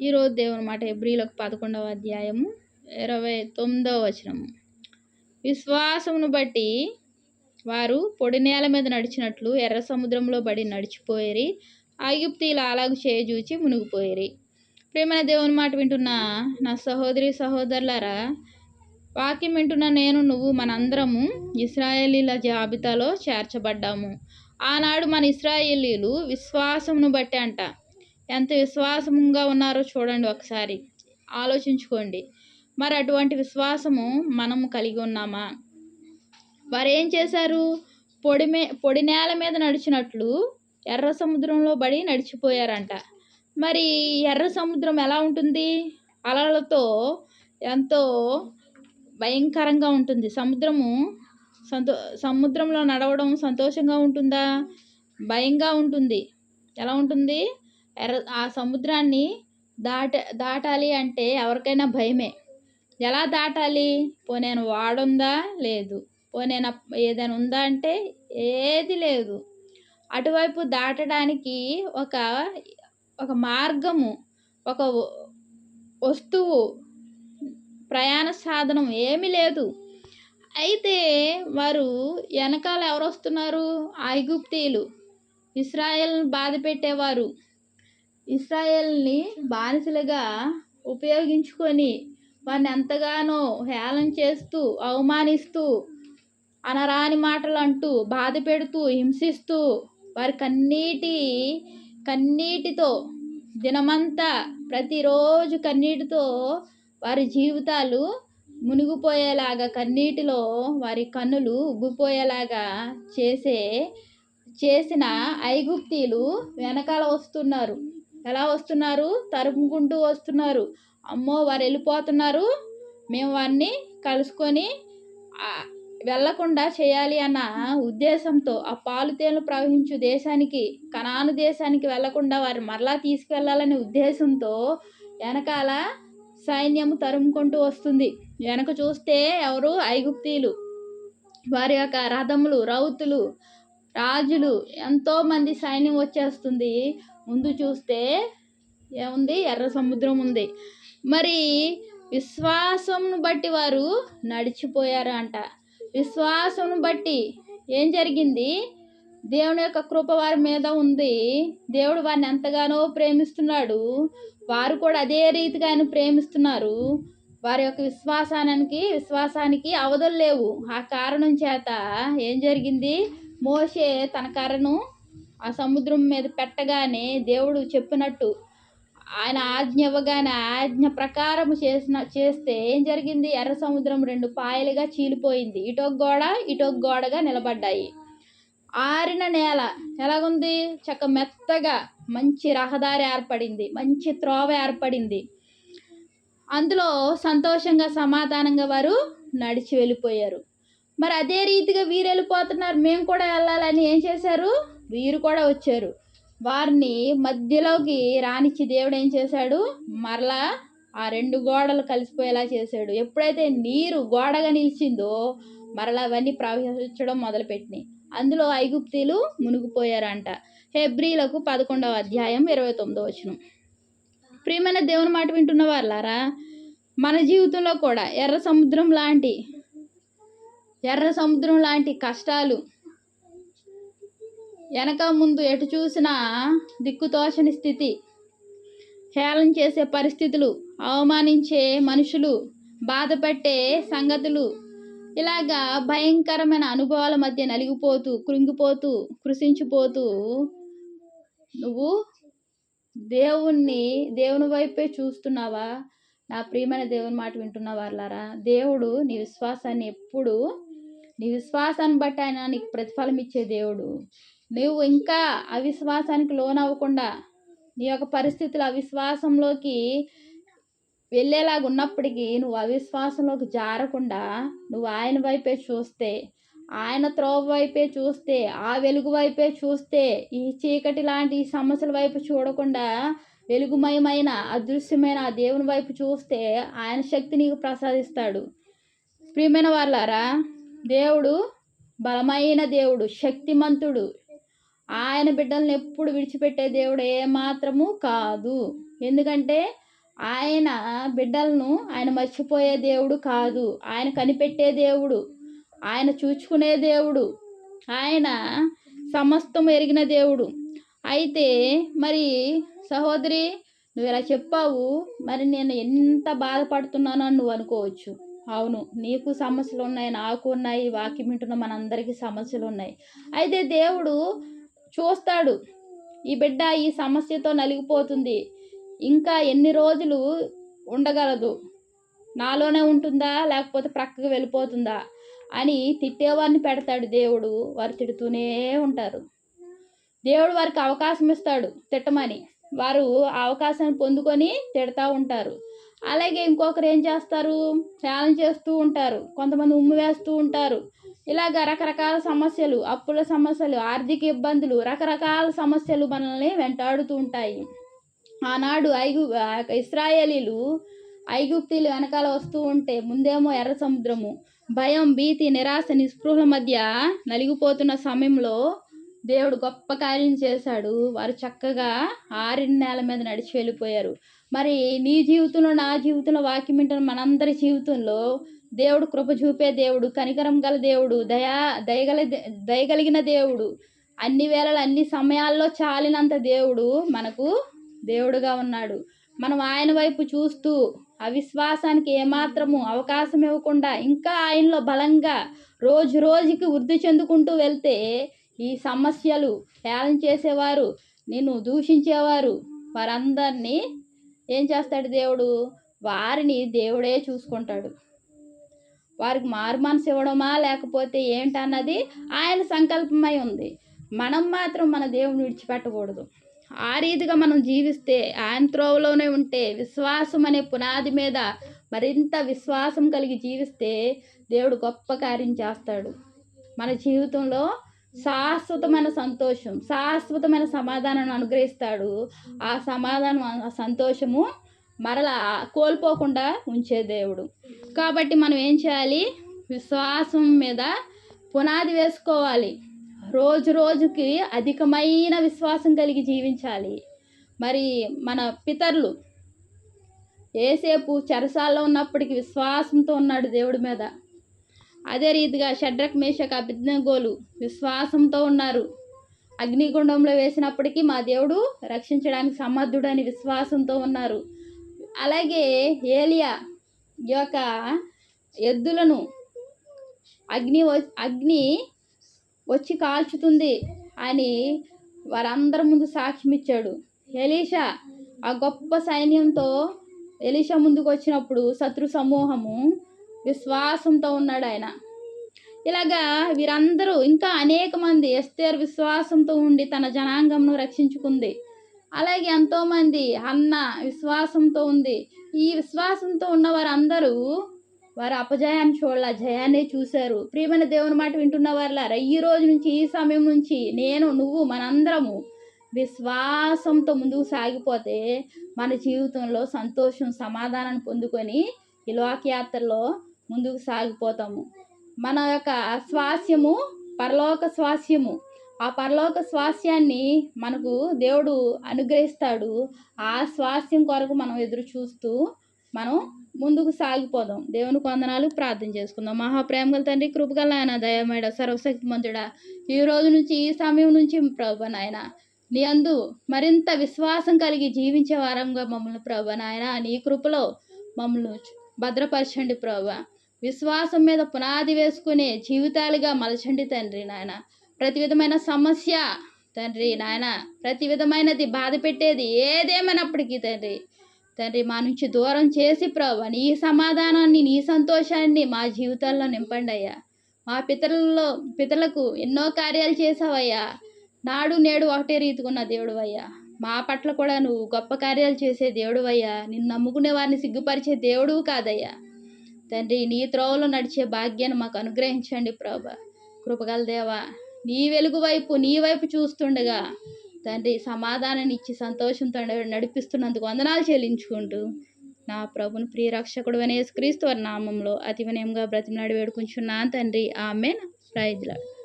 ఈరోజు దేవుని మాట ఎబ్రిలకు పదకొండవ అధ్యాయము ఇరవై తొమ్మిదవ వచనము. విశ్వాసమును బట్టి వారు పొడి నేల మీద నడిచినట్లు ఎర్ర సముద్రంలో బడి నడిచిపోయేరి ఆయుప్తీలు అలాగు చేయజూచి మునిగిపోయేరి. ప్రేమైన దేవుని మాట వింటున్న నా సహోదరి సహోదరులారా వాక్యం వింటున్న నేను నువ్వు మనందరము ఇస్రాయేలీల జాబితాలో చేర్చబడ్డాము. ఆనాడు మన ఇస్రాయేలీలు విశ్వాసమును బట్టి అంట ఎంత విశ్వాసంగా ఉన్నారో చూడండి ఒకసారి. ఆలోచించుకోండి. మరి అటువంటి విశ్వాసము మనము కలిగి ఉన్నామా? వారు ఏం చేశారు? పొడి మే పొడి నేల మీద నడిచినట్లు ఎర్ర సముద్రంలో పడి నడిచిపోయారంట. మరి ఎర్ర సముద్రం ఎలా ఉంటుంది? అలలతో ఎంతో భయంకరంగా ఉంటుంది. సముద్రము సంతో సముద్రంలో నడవడం సంతోషంగా ఉంటుందా? భయంగా ఉంటుంది. ఎలా ఉంటుంది? ఎర్ర ఆ సముద్రాన్ని దాట దాటాలి అంటే ఎవరికైనా భయమే. ఎలా దాటాలి? పోనేను వాడుందా? లేదు. పోనేనా ఏదైనా ఉందా అంటే ఏది లేదు. అటువైపు దాటడానికి ఒక ఒక మార్గము ఒక వస్తువు ప్రయాణ సాధనం ఏమీ లేదు. అయితే వారు వెనకాల ఎవరు వస్తున్నారు? ఐగుప్తీయులు. ఇస్రాయల్ని బాధ పెట్టేవారు ఇస్రాయేల్ని బానిసలుగా ఉపయోగించుకొని వారిని ఎంతగానో హేళన చేస్తూ అవమానిస్తూ అనరాని మాటలు అంటూ బాధ పెడుతూ హింసిస్తూ వారి కన్నీటి కన్నీటితో దినమంతా ప్రతిరోజు కన్నీటితో వారి జీవితాలు మునిగిపోయేలాగా కన్నీటిలో వారి కన్నులు ఉబ్బిపోయేలాగా చేసే చేసిన ఐగుప్తీలు వెనకాల వస్తున్నారు. ఎలా వస్తున్నారు? తరుముకుంటూ వస్తున్నారు. అమ్మో వారు వెళ్ళిపోతున్నారు. మేము వారిని కలుసుకొని వెళ్ళకుండా చేయాలి అన్న ఉద్దేశంతో ఆ పాలు తేనెలు ప్రవహించు దేశానికి కనాను దేశానికి వెళ్ళకుండా వారు మరలా తీసుకెళ్ళాలనే ఉద్దేశంతో వెనకాల సైన్యం తరుముకుంటూ వస్తుంది. వెనక చూస్తే ఎవరు? ఐగుప్తీలు వారి యొక్క రథములు రౌతులు రాజులు ఎంతోమంది సైన్యం వచ్చేస్తుంది. ముందు చూస్తే ఏముంది? ఎర్ర సముద్రం ఉంది. మరి విశ్వాసంను బట్టి వారు నడిచిపోయారు అంట విశ్వాసంను బట్టి ఏం జరిగింది? దేవుని యొక్క కృప వారి మీద ఉంది. దేవుడు వారిని ఎంతగానో ప్రేమిస్తున్నాడు. వారు కూడా అదే రీతిగా ఆయన ప్రేమిస్తున్నారు. వారి యొక్క విశ్వాసానికి విశ్వాసానికి అవధులు లేవు. ఆ కారణం చేత ఏం జరిగింది? మోషే తన కర్రను ఆ సముద్రం మీద పెట్టగానే దేవుడు చెప్పినట్టు ఆయన ఆజ్ఞ ఇవ్వగానే ఆజ్ఞ ప్రకారం చేసిన చేస్తే ఏం జరిగింది? ఎర్ర సముద్రం రెండు పాయలుగా చీలిపోయింది. ఇటొక గోడ ఇటొక గోడగా నిలబడ్డాయి. ఆరిన నేల ఎలాగుంది? చక్క మెత్తగా మంచి రహదారి ఏర్పడింది మంచి త్రోవ ఏర్పడింది. అందులో సంతోషంగా సమాధానంగా వారు నడిచి వెళ్ళిపోయారు. మరి అదే రీతిగా వీరు వెళ్ళిపోతున్నారు. మేము కూడా వెళ్ళాలని ఏం చేశారు? వీరు కూడా వచ్చారు. వారిని మధ్యలోకి రానిచ్చి దేవుడు ఏం చేశాడు? మరలా ఆ రెండు గోడలు కలిసిపోయేలా చేశాడు. ఎప్పుడైతే నీరు గోడగా నిలిచిందో మరలా అవన్నీ ప్రవహించడం మొదలుపెట్టినాయి. అందులో ఐగుప్తీలు మునిగిపోయారంట. హెబ్రిలకు పదకొండవ అధ్యాయం ఇరవై తొమ్మిదో వచ్చిన ప్రియమైన దేవుని మాట వింటున్న వాళ్ళారా మన జీవితంలో కూడా ఎర్ర సముద్రం లాంటి ఎర్ర సముద్రం లాంటి కష్టాలు. వెనక ముందు ఎటు చూసినా దిక్కుతోచని స్థితి. హేళన చేసే పరిస్థితులు అవమానించే మనుషులు బాధపెట్టే సంగతులు. ఇలాగా భయంకరమైన అనుభవాల మధ్య నలిగిపోతూ కృంగిపోతూ కృషించిపోతూ నువ్వు దేవుణ్ణి దేవుని వైపే చూస్తున్నావా? నా ప్రియమైన దేవుని మాట వింటున్న వాళ్ళారా దేవుడు నీ విశ్వాసాన్ని ఎప్పుడు నీ విశ్వాసాన్ని బట్టి ఆయన నీకు ప్రతిఫలం ఇచ్చే దేవుడు. నువ్వు ఇంకా అవిశ్వాసానికి లోనవ్వకుండా నీ యొక్క పరిస్థితులు అవిశ్వాసంలోకి వెళ్ళేలాగా ఉన్నప్పటికీ నువ్వు అవిశ్వాసంలోకి జారకుండా నువ్వు ఆయన వైపే చూస్తే ఆయన త్రోవ వైపే చూస్తే ఆ వెలుగు వైపే చూస్తే ఈ చీకటి లాంటి సమస్యల వైపు చూడకుండా వెలుగుమయమైన అదృశ్యమైన ఆ దేవుని వైపు చూస్తే ఆయన శక్తి నీకు ప్రసాదిస్తాడు. ప్రియమైన వాళ్ళారా దేవుడు బలమైన దేవుడు శక్తిమంతుడు. ఆయన బిడ్డలను ఎప్పుడు విడిచిపెట్టే దేవుడు ఏమాత్రము కాదు. ఎందుకంటే ఆయన బిడ్డలను ఆయన మర్చిపోయే దేవుడు కాదు. ఆయన కనిపెట్టే దేవుడు ఆయన చూచుకునే దేవుడు ఆయన సమస్తం ఎరిగిన దేవుడు. అయితే మరి సహోదరి నువ్వు ఇలా చెప్పావు మరి నేను ఎంత బాధపడుతున్నానో నువ్వు అనుకోవచ్చు. అవును. నీకు సమస్యలు ఉన్నాయి నాకు ఉన్నాయి వాక్యం వింటున్న మనందరికీ సమస్యలు ఉన్నాయి అయితే దేవుడు చూస్తాడు ఈ బిడ్డ ఈ సమస్యతో నలిగిపోతుంది ఇంకా ఎన్ని రోజులు ఉండగలదు? నాలోనే ఉంటుందా? లేకపోతే ప్రక్కకు వెళ్ళిపోతుందా? అని తిట్టేవారిని పెడతాడు దేవుడు. వారు తిడుతూనే ఉంటారు. దేవుడు వారికి అవకాశం ఇస్తాడు తిట్టమని. వారు ఆ అవకాశాన్ని పొందుకొని తిడతా ఉంటారు. అలాగే ఇంకొకరు ఏం చేస్తారు? ఛాలెంజ్ చేస్తూ ఉంటారు. కొంతమంది ఉమ్ము వేస్తూ ఉంటారు. ఇలాగ రకరకాల సమస్యలు అప్పుల సమస్యలు ఆర్థిక ఇబ్బందులు రకరకాల సమస్యలు మనల్ని వెంటాడుతూ ఉంటాయి. ఆనాడు ఐగు ఇస్రాయేలీలు ఐగుప్తీలు వెనకాల వస్తూ ఉంటే ముందేమో ఎర్ర సముద్రము భయం భీతి నిరాశ నిస్పృహల మధ్య నలిగిపోతున్న సమయంలో దేవుడు గొప్ప కార్యం చేశాడు. వారు చక్కగా ఆరిన నేల మీద నడిచి వెళ్ళిపోయారు. మరి నీ జీవితంలో నా జీవితంలో వాక్యం వింటున్న మనందరి జీవితంలో దేవుడు కృప చూపే దేవుడు కనికరం గల దేవుడు దయా దయగల దయగలిగిన దేవుడు అన్ని వేళలు అన్ని సమయాల్లో చాలినంత దేవుడు మనకు దేవుడుగా ఉన్నాడు. మనం ఆయన వైపు చూస్తూ అవిశ్వాసానికి ఏమాత్రము అవకాశం ఇవ్వకుండా ఇంకా ఆయనలో బలంగా రోజు రోజుకి వృద్ధి చెందుకుంటూ వెళ్తే ఈ సమస్యలు హేళన చేసేవారు నిన్ను దూషించేవారు వారందరినీ ఏం చేస్తాడు దేవుడు? వారిని దేవుడే చూసుకుంటాడు. వారికి మారు మనసు ఇవ్వడమా? లేకపోతే ఏంటన్నది ఆయన సంకల్పమై ఉంది. మనం మాత్రం మన దేవుని విడిచిపెట్టకూడదు. ఆ రీతిగా మనం జీవిస్తే ఆయన త్రోవలోనే ఉంటే విశ్వాసం అనే పునాది మీద మరింత విశ్వాసం కలిగి జీవిస్తే దేవుడు గొప్ప కార్యం చేస్తాడు. మన జీవితంలో శాశ్వతమైన సంతోషం శాశ్వతమైన సమాధానాన్ని అనుగ్రహిస్తాడు. ఆ సమాధానం ఆ సంతోషము మరలా కోల్పోకుండా ఉంచే దేవుడు. కాబట్టి మనం ఏం చేయాలి? విశ్వాసం మీద పునాది వేసుకోవాలి. రోజు రోజుకి అధికమైన విశ్వాసం కలిగి జీవించాలి. మరి మన పితరులు ఏసేపు చెరసాల్లో ఉన్నప్పటికీ విశ్వాసంతో ఉన్నాడు దేవుడి మీద. అదే రీతిగా షడ్రక్ మేషక అభిజ్ఞగోలు విశ్వాసంతో ఉన్నారు. అగ్నిగుండంలో వేసినప్పటికీ మా దేవుడు రక్షించడానికి సమర్థుడని విశ్వాసంతో ఉన్నారు. అలాగే ఏలియా ఈ యొక్క ఎద్దులను అగ్ని అగ్ని వచ్చి కాల్చుతుంది అని వారందరి ముందు సాక్ష్యం ఇచ్చాడు. ఎలీషా ఆ గొప్ప సైన్యంతో ఎలీషా ముందుకు వచ్చినప్పుడు శత్రు సమూహము విశ్వాసంతో ఉన్నాడు ఆయన. ఇలాగా వీరందరూ ఇంకా అనేక మంది ఎస్తేర్ విశ్వాసంతో ఉండి తన జనాంగంను రక్షించుకుంది. అలాగే ఎంతోమంది అన్న విశ్వాసంతో ఉంది. ఈ విశ్వాసంతో ఉన్న వారందరూ వారు అపజయాన్ని చూడాల జయాన్ని చూశారు. ప్రియమైన దేవుని మాట వింటున్న వారులారా ఈ రోజు నుంచి ఈ సమయం నుంచి నేను నువ్వు మనందరము విశ్వాసంతో ముందుకు సాగిపోతే మన జీవితంలో సంతోషం సమాధానాన్ని పొందుకొని ఈ లోకయాత్రలో ముందుకు సాగిపోతాము. మన యొక్క స్వాస్యము పరలోక స్వాస్యము. ఆ పరలోక స్వాస్యాన్ని మనకు దేవుడు అనుగ్రహిస్తాడు. ఆ స్వాస్యం కొరకు మనం ఎదురు చూస్తూ మనం ముందుకు సాగిపోదాం. దేవుని కొందనాలు ప్రార్థన చేసుకుందాం. మహాప్రేమగల తండ్రి కృపగల ఆయన దయమేడ సర్వశక్తి మంతుడా ఈ రోజు నుంచి ఈ సమయం నుంచి ప్రభు నాయన నీ అందు మరింత విశ్వాసం కలిగి జీవించే వారంగా మమ్మల్ని ప్రభు నాయన నీ కృపలో మమ్మల్ని భద్రపరచండి ప్రభా. విశ్వాసం మీద పునాది వేసుకునే జీవితాలుగా మలచండి తండ్రి నాయన. ప్రతి విధమైన సమస్య తండ్రి నాయన ప్రతి విధమైనది బాధ పెట్టేది ఏదేమైనప్పటికీ తండ్రి. తండ్రి మా నుంచి దూరం చేసి ప్రభు నీ సమాధానాన్ని నీ సంతోషాన్ని మా జీవితాల్లో నింపండి అయ్యా. మా పితరుల్లో పితరులకు ఎన్నో కార్యాలు చేసావయ్యా నాడు నేడు ఒకటే రీతికున్న దేవుడు అయ్యా. మా పట్ల కూడా నువ్వు గొప్ప కార్యాలు చేసే దేవుడు అయ్యా. నిన్ను నమ్ముకునే వారిని సిగ్గుపరిచే దేవుడు కాదయ్యా. తండ్రి నీ త్రోవలో నడిచే భాగ్యాన్ని మాకు అనుగ్రహించండి ప్రభా. కృపగల దేవా నీ వెలుగు వైపు నీ వైపు చూస్తుండగా తండ్రి సమాధానాన్ని ఇచ్చి సంతోషంతో నడిపిస్తున్నందుకు వందనాలు చెల్లించుకుంటూ నా ప్రభుని ప్రియరక్షకుడు అనే క్రీస్తు నామంలో అతి వినయంగా బ్రతిమలాడి వేడుకుంటున్నాను తండ్రి. ఆమె ప్రైజ్లాడు